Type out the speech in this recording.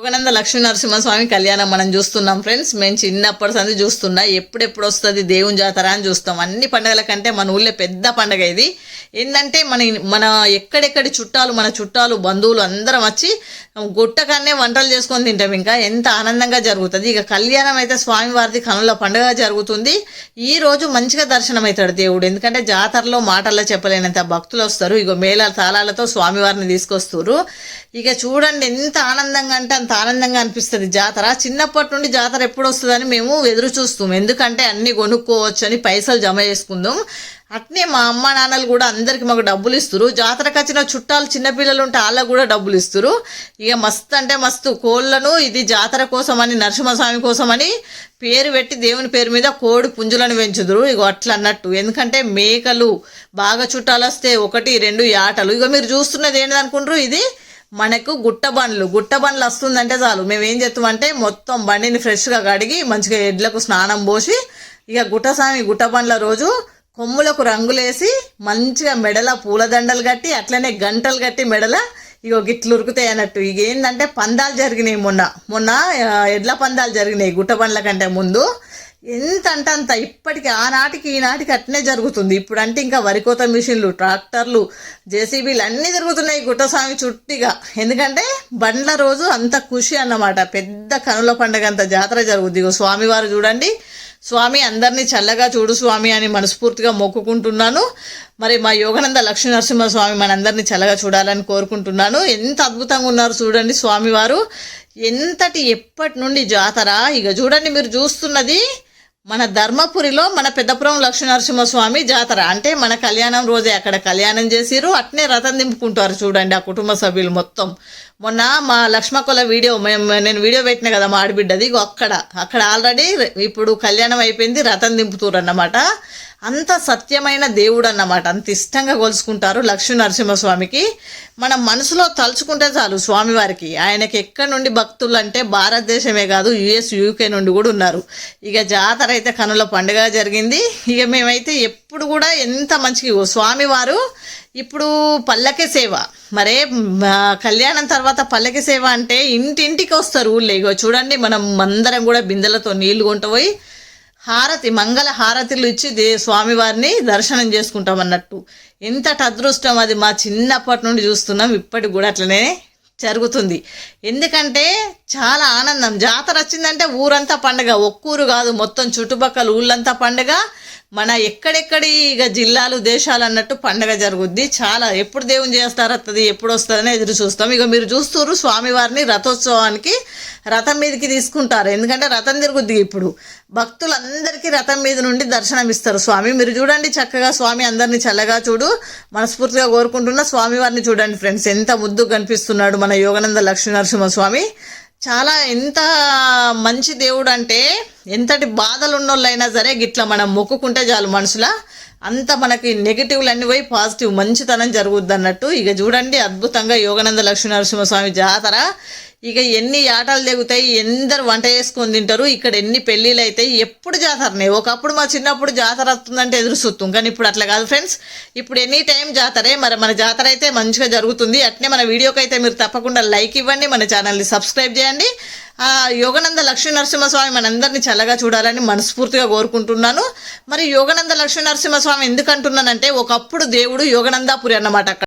యోగానంద లక్ష్మీ నరసింహస్వామి కళ్యాణం మనం చూస్తున్నాం ఫ్రెండ్స్ మేము చిన్నప్పటి సంది చూస్తున్నా ఎప్పుడెప్పుడు వస్తుంది దేవుని జాతర అని చూస్తాం. అన్ని పండుగల కంటే మన ఊళ్ళో పెద్ద పండుగ ఇది. ఏంటంటే మన మన ఎక్కడెక్కడి చుట్టాలు మన చుట్టాలు బంధువులు అందరం వచ్చి గుట్టకన్నే వంటలు చేసుకొని తింటాం ఇంకా. ఎంత ఆనందంగా జరుగుతుంది. ఇక కళ్యాణం అయితే స్వామివారిది కనుల పండుగ జరుగుతుంది. ఈ రోజు మంచిగా దర్శనం అవుతాడు దేవుడు. ఎందుకంటే జాతరలో మాటల్లో చెప్పలేనంత భక్తులు వస్తారు. ఇక మేళ తాళాలతో స్వామివారిని తీసుకొస్తారు. ఇక చూడండి ఎంత ఆనందంగా అంటే అంత ఆనందంగా అనిపిస్తుంది జాతర. చిన్నప్పటి నుండి జాతర ఎప్పుడు వస్తుందని మేము ఎదురు చూస్తాం. ఎందుకంటే అన్ని కొనుక్కోవచ్చు అని పైసలు జమ చేసుకుందాం. అట్నే మా అమ్మ నాన్నలు కూడా అందరికి మాకు డబ్బులు ఇస్తారు. జాతరకు వచ్చిన చుట్టాలు చిన్నపిల్లలు ఉంటే వాళ్ళకు కూడా డబ్బులు ఇస్తారు. ఇక మస్తు అంటే మస్తు కోళ్ళను ఇది జాతర కోసమని నరసింహస్వామి కోసమని పేరు పెట్టి దేవుని పేరు మీద కోడి పుంజులను పెంచుదురు. ఇగో అట్లా అన్నట్టు. ఎందుకంటే మేకలు బాగా చుట్టాలు వస్తే ఒకటి రెండు యాటలు ఇక మీరు చూస్తున్నది ఏంటి అనుకుంటారు? ఇది మనకు గుట్ట బండ్లు. గుట్ట బండ్లు వస్తుందంటే చాలు. మేము ఏం చేస్తామంటే మొత్తం బండిని ఫ్రెష్గా కడిగి మంచిగా ఎడ్లకు స్నానం పోసి ఇక గుట్టస్వామి గుట్ట బండ్ల రోజు కొమ్ములకు రంగులేసి మంచిగా మెడల పూలదండలు కట్టి అట్లనే గంటలు కట్టి మెడల ఇగో గిట్లు ఉరుకుతాయి అన్నట్టు. ఇక ఏంటంటే పందాలు జరిగినాయి మొన్న. మొన్న ఎడ్ల పందాలు జరిగినాయి గుట్ట పండ్ల కంటే ముందు. ఎంత అంటే అంత ఇప్పటికి ఆనాటికి ఈనాటికి అట్నే జరుగుతుంది. ఇప్పుడు అంటే ఇంకా వరికోత మిషన్లు ట్రాక్టర్లు జేసీబీలు అన్నీ తిరుగుతున్నాయి గుట్టస్వామి చుట్టిగా. ఎందుకంటే బండ్ల రోజు అంత ఖుషి అన్నమాట. పెద్ద కనుల పండుగ అంత జాతర జరుగుద్ది. ఇగో స్వామివారు చూడండి స్వామి అందరినీ చల్లగా చూడు స్వామి అని మనస్ఫూర్తిగా మొక్కుకుంటున్నాను. మరి మా యోగానంద లక్ష్మీ నరసింహ స్వామి మనందరినీ చల్లగా చూడాలని కోరుకుంటున్నాను. ఎంత అద్భుతంగా ఉన్నారు చూడండి స్వామివారు. ఎంతటి ఎప్పటి నుండి జాతర? ఇక చూడండి మీరు చూస్తున్నది. మన ధర్మపురిలో మన పెద్దపురం లక్ష్మీనరసింహస్వామి జాతర. అంటే మన కళ్యాణం రోజే అక్కడ కళ్యాణం చేసిరు అట్నే రథం దింపుకుంటారు చూడండి ఆ కుటుంబ సభ్యులు మొత్తం. మొన్న మా లక్ష్మకొల వీడియో మేము నేను వీడియో పెట్టిన కదా మా ఆడబిడ్డది అక్కడ. అక్కడ ఆల్రెడీ ఇప్పుడు కళ్యాణం అయిపోయింది రథం దింపుతారు అన్నమాట. అంత సత్యమైన దేవుడు అన్నమాట అంత ఇష్టంగా కొలుసుకుంటారు లక్ష్మీ నరసింహస్వామికి. మనం మనసులో తలుచుకుంటే చాలు స్వామివారికి. ఆయనకి ఎక్కడి నుండి భక్తులు అంటే భారతదేశమే కాదు యుఎస్ యూకే నుండి కూడా ఉన్నారు. ఇక జాతర అయితే కనుల పండుగ జరిగింది. ఇక మేమైతే ఎప్పుడు కూడా ఎంత మంచిగా ఇగో స్వామివారు ఇప్పుడు పల్లకి సేవ. మరే కళ్యాణం తర్వాత పల్లకి సేవ అంటే ఇంటింటికి వస్తారు ఊళ్ళో. ఇగో చూడండి మనం అందరం కూడా బిందెలతో నీళ్ళు కొంటపోయి హారతి మంగళ హారతిలు ఇచ్చి దే స్వామివారిని దర్శనం చేసుకుంటాం అన్నట్టు. ఎంతటి అదృష్టం అది మా చిన్నప్పటి నుండి చూస్తున్నాం ఇప్పటికి కూడా అట్లనే జరుగుతుంది. ఎందుకంటే చాలా ఆనందం. జాతర వచ్చిందంటే ఊరంతా పండగ. ఒక్కూరు కాదు మొత్తం చుట్టుపక్కల ఊళ్ళంతా పండగ. మన ఎక్కడెక్కడి ఇక జిల్లాలు దేశాలు అన్నట్టు పండగ జరుగుద్ది. చాలా ఎప్పుడు దేవుని చేస్తారు వస్తుంది ఎప్పుడు వస్తుందని ఎదురు చూస్తాం. ఇక మీరు చూస్తారు స్వామివారిని రథోత్సవానికి రథం మీదకి తీసుకుంటారు. ఎందుకంటే రథం తిరుగుద్ది ఇప్పుడు. భక్తులందరికీ రథం మీద నుండి దర్శనం ఇస్తారు స్వామి. మీరు చూడండి చక్కగా స్వామి అందరినీ చల్లగా చూడు మనస్ఫూర్తిగా కోరుకుంటున్న స్వామివారిని చూడండి ఫ్రెండ్స్. ఎంత ముద్దు కనిపిస్తున్నాడు మన యోగానంద లక్ష్మీ నరసింహ స్వామి. చాలా ఎంత మంచి దేవుడు అంటే ఎంతటి బాధలు ఉన్నోళ్ళైనా సరే గిట్లా మనం మొక్కుకుంటే చాలు మనసులా అంత మనకి నెగిటివ్లు అన్ని పోయి పాజిటివ్ మంచితనం జరుగుద్ది అన్నట్టు ఇక చూడండి అద్భుతంగా యోగానంద లక్ష్మీ నరసింహస్వామి జాతర. ఇక ఎన్ని ఆటలు దిగుతాయి ఎందరు వంట చేసుకొని తింటారు ఇక్కడ ఎన్ని పెళ్ళిళ్ళు అవుతాయి ఎప్పుడు జాతరనే. ఒకప్పుడు మా చిన్నప్పుడు జాతర వస్తుందంటే ఎదురు చూస్తాం కానీ ఇప్పుడు అట్లా కాదు ఫ్రెండ్స్. ఇప్పుడు ఎనీ టైం జాతరే. మరి మన జాతర అయితే మంచిగా జరుగుతుంది. అట్నే మన వీడియోకి అయితే మీరు తప్పకుండా లైక్ ఇవ్వండి మన ఛానల్ని సబ్స్క్రైబ్ చేయండి. యోగానంద లక్ష్మీ నరసింహస్వామి మనందరినీ చల్లగా చూడాలని మనస్ఫూర్తిగా కోరుకుంటున్నాను. మరి యోగానంద లక్ష్మీ నరసింహస్వామి ఎందుకంటున్నానంటే ఒకప్పుడు దేవుడు యోగనందాపురి అన్నమాట అక్కడ.